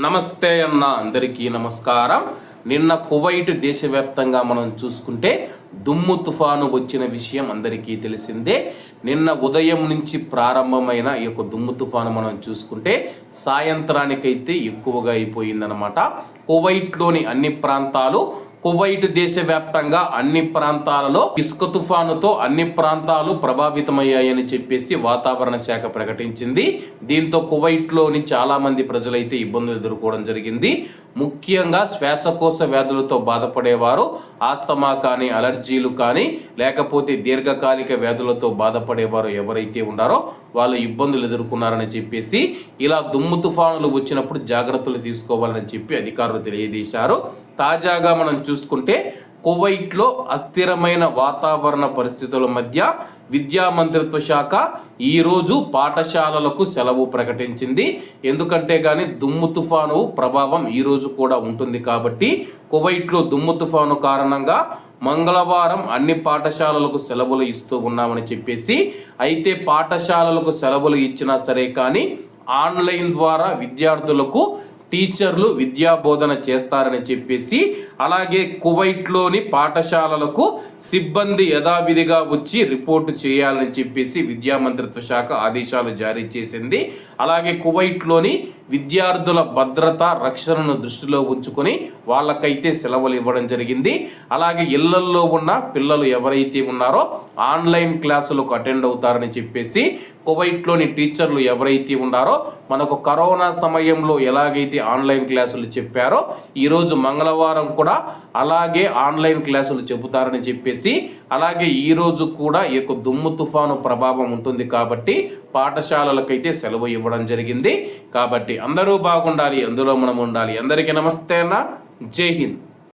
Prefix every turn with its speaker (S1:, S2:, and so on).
S1: నమస్తే అన్న అందరికీ నమస్కారం. నిన్న కువైట్ దేశవ్యాప్తంగా మనం చూసుకుంటే దుమ్ము తుఫాను వచ్చిన విషయం అందరికీ తెలిసిందే. నిన్న ఉదయం నుంచి ప్రారంభమైన ఈ యొక్క దుమ్ము తుఫాను మనం చూసుకుంటే సాయంత్రానికైతే ఎక్కువగా అయిపోయిందనమాట కువైట్లోని అన్ని ప్రాంతాలు కువైట్ దేశవ్యాప్తంగా అన్ని ప్రాంతాలలో ఇసుక తుఫానుతో అన్ని ప్రాంతాలు ప్రభావితమయ్యాయని చెప్పేసి వాతావరణ శాఖ ప్రకటించింది. దీంతో కువైట్లోని చాలా మంది ప్రజలైతే ఇబ్బందులు ఎదుర్కోవడం జరిగింది. ముఖ్యంగా శ్వాసకోశ వ్యాధులతో బాధపడేవారు ఆస్తమా కానీ అలర్జీలు కానీ లేకపోతే దీర్ఘకాలిక వ్యాధులతో బాధపడేవారు ఎవరైతే ఉన్నారో వాళ్ళు ఇబ్బందులు ఎదుర్కొన్నారని చెప్పేసి ఇలా దుమ్ము తుఫానులు వచ్చినప్పుడు జాగ్రత్తలు తీసుకోవాలని చెప్పి అధికారులు తెలియజేశారు. తాజాగా మనం చూసుకుంటే కువైట్లో అస్థిరమైన వాతావరణ పరిస్థితుల మధ్య విద్యా మంత్రిత్వ శాఖ ఈరోజు పాఠశాలలకు సెలవు ప్రకటించింది. ఎందుకంటే కానీ దుమ్ము తుఫాను ప్రభావం ఈరోజు కూడా ఉంటుంది కాబట్టి కువైట్లో దుమ్ము తుఫాను కారణంగా మంగళవారం అన్ని పాఠశాలలకు సెలవులు ఇస్తూ ఉన్నామని చెప్పేసి అయితే పాఠశాలలకు సెలవులు ఇచ్చినా సరే కానీ ఆన్లైన్ ద్వారా విద్యార్థులకు టీచర్లు విద్యా బోధన చేస్తారని చెప్పేసి అలాగే కువైట్లోని పాఠశాలలకు సిబ్బంది యథావిధిగా వచ్చి రిపోర్టు చేయాలని చెప్పేసి విద్యా మంత్రిత్వ శాఖ ఆదేశాలు జారీ చేసింది. అలాగే కువైట్లోని విద్యార్థుల భద్రత రక్షణను దృష్టిలో ఉంచుకొని వాళ్ళకైతే సెలవులు ఇవ్వడం జరిగింది. అలాగే ఇళ్ళల్లో ఉన్న పిల్లలు ఎవరైతే ఉన్నారో ఆన్లైన్ క్లాసులకు అటెండ్ అవుతారని చెప్పేసి కువైట్లోని టీచర్లు ఎవరైతే ఉన్నారో మనకు కరోనా సమయంలో ఎలాగైతే ఆన్లైన్ క్లాసులు చెప్పారో ఈరోజు మంగళవారం కూడా అలాగే ఆన్లైన్ క్లాసులు చెబుతారని చెప్పేసి అలాగే ఈరోజు కూడా ఈ యొక్క దుమ్ము తుఫాను ప్రభావం ఉంటుంది కాబట్టి పాఠశాలలకైతే సెలవు ఇవ్వడం జరిగింది. కాబట్టి అందరూ బాగుండాలి అందులో మనం ఉండాలి అందరికీ నమస్తే అన్న. జై హింద్.